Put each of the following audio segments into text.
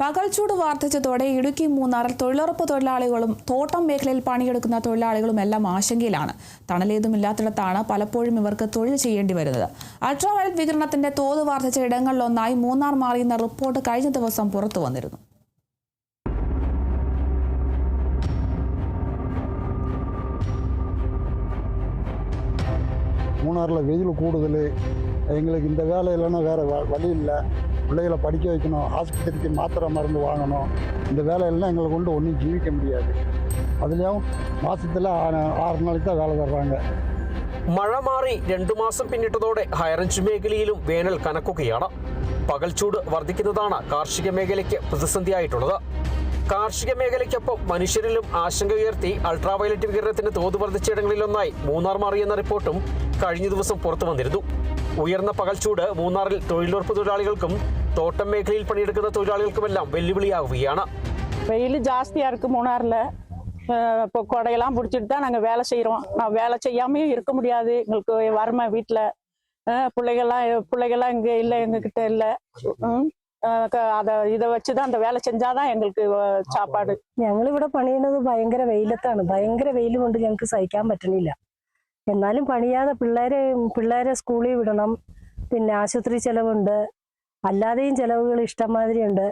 പകൽച്ചൂട് വർദ്ധിച്ചതോടെ ഇടുക്കി മൂന്നാറിൽ തൊഴിലുറപ്പ് തൊഴിലാളികളും തോട്ടം മേഖലയിൽ പണിയെടുക്കുന്ന തൊഴിലാളികളും എല്ലാം ആശങ്കയിലാണ്. തണലേതുമില്ലാത്തിടത്താണ് പലപ്പോഴും ഇവർക്ക് തൊഴിൽ ചെയ്യേണ്ടി വരുന്നത്. അൾട്രാവയലറ്റ് വികിരണത്തിന്റെ തോത് വർദ്ധിച്ച ഇടങ്ങളിലൊന്നായി മൂന്നാർ മാറിയെന്ന റിപ്പോർട്ട് കഴിഞ്ഞ ദിവസം പുറത്തു വന്നിരുന്നു. மூணாரில் வெயில் கூடுதல். எங்களுக்கு இந்த வேலை இல்லைன்னா வேறு வழி இல்லை. பிள்ளைகளை படிக்க வைக்கணும் ஆஸ்பத்திரிக்கு மாத்திரை மருந்து வாங்கணும். இந்த வேலையெல்லாம் எங்களை கொண்டு ஒன்றும் ஜீவிக்க முடியாது. அதுலேயும் மாதத்தில் ஆறு நாளைக்கு தான் வேலை தர்றாங்க. മഴ മാറി രണ്ടു മാസം പിന്നിട്ടതോടെ ഹൈറേഞ്ച് മേഖലയിലും വേനൽ കനക്കുകയാണ്. പകൽച്ചൂട് വർദ്ധിക്കുന്നതാണ് കാർഷിക മേഖലയ്ക്ക് പ്രതിസന്ധിയായിട്ടുള്ളത്. കാർഷിക മേഖലയ്ക്കൊപ്പം മനുഷ്യരിലും ആശങ്ക ഉയർത്തി അൾട്രാവയലറ്റ് വികിരണത്തിന്റെ തോത് വർദ്ധിച്ചയിടങ്ങളിലൊന്നായി മൂന്നാർ മാറിയെന്ന റിപ്പോർട്ടും കഴിഞ്ഞ ദിവസം പുറത്തു വന്നിരുന്നു. ഉയർന്ന പകൽച്ചൂട് മൂന്നാറിൽ തൊഴിലുറപ്പ് തൊഴിലാളികൾക്കും തോട്ടം മേഖലയിൽ പണിയെടുക്കുന്ന തൊഴിലാളികൾക്കുമെല്ലാം വെല്ലുവിളിയാവുകയാണ്. വെയിൽ ஜாஸ்தியாக ആർക്കും மூணாரில் இப்போ கொடையெல்லாம் பிடிச்சிட்டு தான் நாங்கள் வேலை செய்கிறோம் நான் வேலை செய்யாமையும் இருக்க முடியாது எங்களுக்கு வறுமை வீட்டில் பிள்ளைகள்லாம் பிள்ளைகள்லாம் இங்கே இல்லை எங்ககிட்ட அதை இதை வச்சு தான் அந்த வேலை செஞ்சாதான் எங்களுக்கு அஹ், சாப்பாடு ഞങ്ങളിവിടെ പണിയുന്നത് ഭയങ്കര വെയിലത്താണ് ഭയങ്കര വെയിൽ കൊണ്ട് ഞങ്ങൾക്ക് സഹിക്കാൻ പറ്റണില്ല എന്നാലും പണിയാതെ പിള്ളേരെ പിള്ളേരെ സ്കൂളിൽ വിടണം പിന്നെ ആശുപത്രി ചെലവുണ്ട് അല്ലാതെയും ചെലവുകൾ ഇഷ്ടംമാതിരി ഉണ്ട്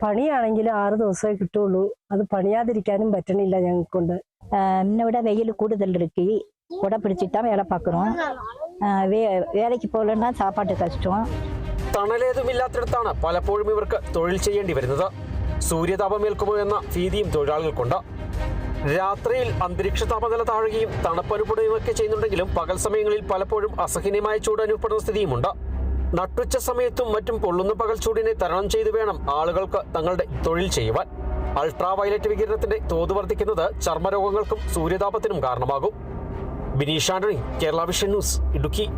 പണിയാണെങ്കിൽ ആറ് ദിവസമേ കിട്ടുള്ളൂ അത് പണിയാതിരിക്കാനും പറ്റണില്ല ഞങ്ങൾക്കൊണ്ട് இன்னை வெயில் கூடுதல் இருக்கு குடை பிடிச்சிட்டு தான் வேலை பார்க்குறோம் வே வேலைக்கு போகலன்னா சாப்பாட்டு கஷ்டம் തണലേതുമില്ലാത്തിടത്താണ് പലപ്പോഴും ഇവർക്ക് തൊഴിൽ ചെയ്യേണ്ടി വരുന്നത്. സൂര്യതാപമേൽക്കുമോ എന്ന ഭീതിയും തൊഴിലാളികൾക്കുണ്ട്. രാത്രിയിൽ അന്തരീക്ഷ താപനില താഴുകയും തണുപ്പനുഭവമൊക്കെ ചെയ്യുന്നുണ്ടെങ്കിലും പകൽ സമയങ്ങളിൽ പലപ്പോഴും അസഹനീയമായ ചൂട് അനുഭവപ്പെടുന്ന സ്ഥിതിയുമുണ്ട്. നട്ടുച്ച സമയത്തും മറ്റും പൊള്ളുന്ന പകൽ ചൂടിനെ തരണം ചെയ്തു വേണം ആളുകൾക്ക് തങ്ങളുടെ തൊഴിൽ ചെയ്യുവാൻ. അൾട്രാ വയലറ്റ് വികിരണത്തിന്റെ തോത് വർദ്ധിക്കുന്നത് ചർമ്മരോഗങ്ങൾക്കും സൂര്യതാപത്തിനും കാരണമാകും. Bineesh Antony Kerala vision news Idukki.